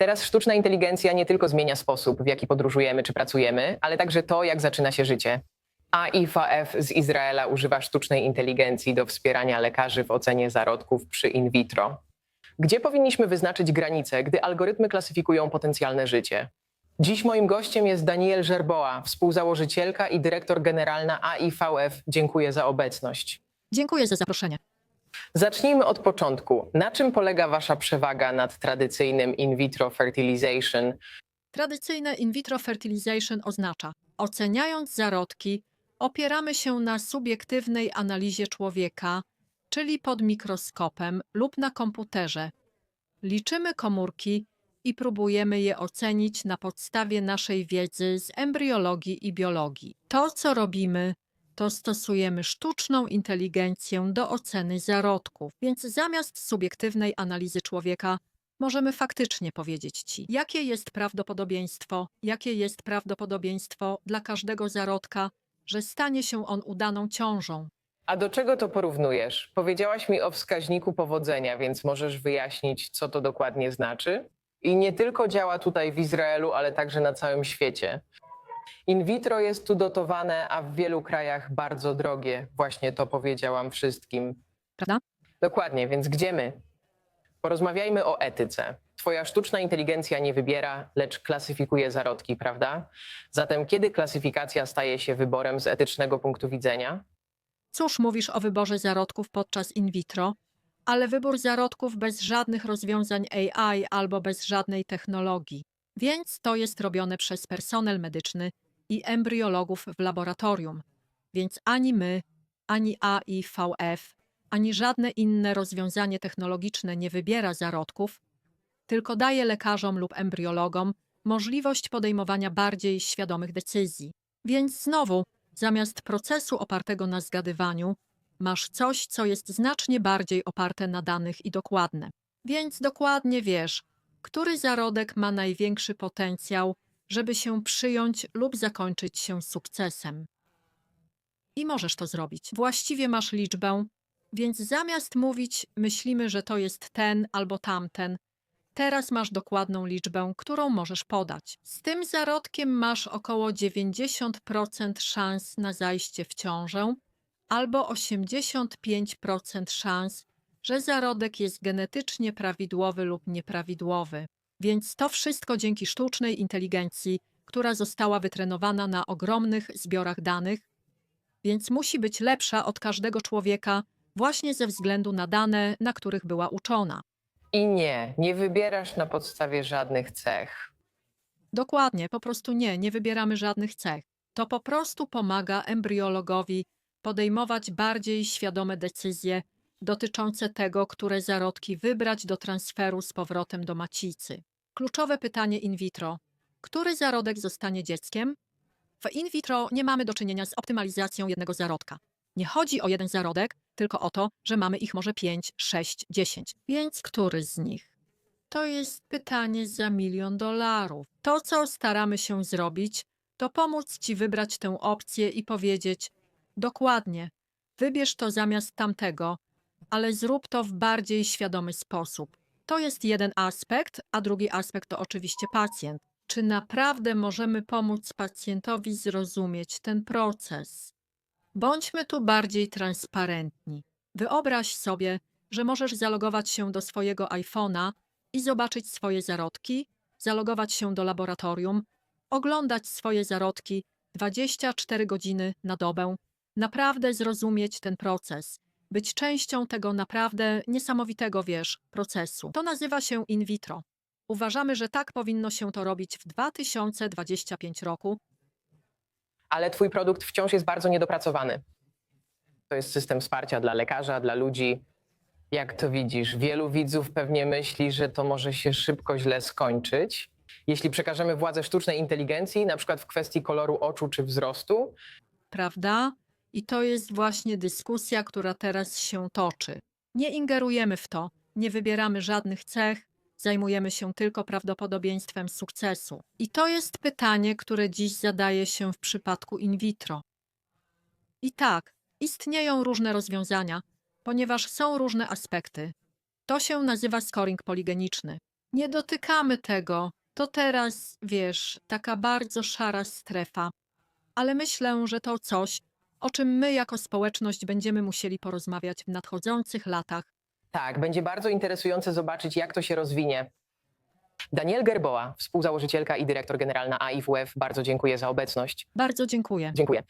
Teraz sztuczna inteligencja nie tylko zmienia sposób, w jaki podróżujemy czy pracujemy, ale także to, jak zaczyna się życie. AIFAF z Izraela używa sztucznej inteligencji do wspierania lekarzy w ocenie zarodków przy in vitro. Gdzie powinniśmy wyznaczyć granice, gdy algorytmy klasyfikują potencjalne życie? Dziś moim gościem jest Daniel Żerboa, współzałożycielka i dyrektor generalna AIVF. Dziękuję za obecność. Dziękuję za zaproszenie. Zacznijmy od początku. Na czym polega Wasza przewaga nad tradycyjnym in vitro fertilization? Tradycyjne in vitro fertilization oznacza, oceniając zarodki, opieramy się na subiektywnej analizie człowieka, czyli pod mikroskopem lub na komputerze. Liczymy komórki i próbujemy je ocenić na podstawie naszej wiedzy z embriologii i biologii. To, co robimy, to stosujemy sztuczną inteligencję do oceny zarodków, więc zamiast subiektywnej analizy człowieka, możemy faktycznie powiedzieć ci, jakie jest prawdopodobieństwo, jakie jest prawdopodobieństwo dla każdego zarodka, że stanie się on udaną ciążą. A do czego to porównujesz? Powiedziałaś mi o wskaźniku powodzenia, więc możesz wyjaśnić, co to dokładnie znaczy? I nie tylko działa tutaj w Izraelu, ale także na całym świecie. In vitro jest tu dotowane, a w wielu krajach bardzo drogie. Właśnie to powiedziałam wszystkim. Prawda? Dokładnie, więc gdzie my? Porozmawiajmy o etyce. Twoja sztuczna inteligencja nie wybiera, lecz klasyfikuje zarodki, prawda? Zatem kiedy klasyfikacja staje się wyborem z etycznego punktu widzenia? Cóż mówisz o wyborze zarodków podczas in vitro, ale wybór zarodków bez żadnych rozwiązań AI albo bez żadnej technologii. Więc to jest robione przez personel medyczny i embriologów w laboratorium. Więc ani my, ani AIVF, ani żadne inne rozwiązanie technologiczne nie wybiera zarodków, tylko daje lekarzom lub embriologom możliwość podejmowania bardziej świadomych decyzji. Więc znowu, zamiast procesu opartego na zgadywaniu, masz coś, co jest znacznie bardziej oparte na danych i dokładne. Więc dokładnie wiesz, który zarodek ma największy potencjał, żeby się przyjąć lub zakończyć się sukcesem. I możesz to zrobić. Właściwie masz liczbę, więc zamiast mówić, myślimy, że to jest ten albo tamten, teraz masz dokładną liczbę, którą możesz podać. Z tym zarodkiem masz około 90% szans na zajście w ciążę, albo 85% szans, że zarodek jest genetycznie prawidłowy lub nieprawidłowy. Więc to wszystko dzięki sztucznej inteligencji, która została wytrenowana na ogromnych zbiorach danych, więc musi być lepsza od każdego człowieka właśnie ze względu na dane, na których była uczona. I nie, nie wybierasz na podstawie żadnych cech. Dokładnie, po prostu nie, nie wybieramy żadnych cech. To po prostu pomaga embriologowi podejmować bardziej świadome decyzje dotyczące tego, które zarodki wybrać do transferu z powrotem do macicy. Kluczowe pytanie in vitro. Który zarodek zostanie dzieckiem? W in vitro nie mamy do czynienia z optymalizacją jednego zarodka. Nie chodzi o jeden zarodek, tylko o to, że mamy ich może 5, 6, 10. Więc który z nich? To jest pytanie za milion dolarów. To, co staramy się zrobić, to pomóc Ci wybrać tę opcję i powiedzieć: Dokładnie, wybierz to zamiast tamtego, ale zrób to w bardziej świadomy sposób. To jest jeden aspekt, a drugi aspekt to oczywiście pacjent. Czy naprawdę możemy pomóc pacjentowi zrozumieć ten proces? Bądźmy tu bardziej transparentni. Wyobraź sobie, że możesz zalogować się do swojego iPhone'a i zobaczyć swoje zarodki, zalogować się do laboratorium, oglądać swoje zarodki 24 godziny na dobę, naprawdę zrozumieć ten proces, być częścią tego naprawdę niesamowitego, wiesz, procesu. To nazywa się in vitro. Uważamy, że tak powinno się to robić w 2025 roku, Ale twój produkt wciąż jest bardzo niedopracowany. To jest system wsparcia dla lekarza, dla ludzi. Jak to widzisz? Wielu widzów pewnie myśli, że to może się szybko źle skończyć. Jeśli przekażemy władzę sztucznej inteligencji, na przykład w kwestii koloru oczu czy wzrostu, prawda? I to jest właśnie dyskusja, która teraz się toczy. Nie ingerujemy w to, nie wybieramy żadnych cech, zajmujemy się tylko prawdopodobieństwem sukcesu. I to jest pytanie, które dziś zadaje się w przypadku in vitro. I tak, istnieją różne rozwiązania, ponieważ są różne aspekty. To się nazywa scoring poligeniczny. Nie dotykamy tego. To teraz, wiesz, taka bardzo szara strefa. Ale myślę, że to coś, o czym my jako społeczność będziemy musieli porozmawiać w nadchodzących latach. Tak, będzie bardzo interesujące zobaczyć, jak to się rozwinie. Daniel Gerboa, współzałożycielka i dyrektor generalna AIWF, bardzo dziękuję za obecność. Bardzo dziękuję. Dziękuję.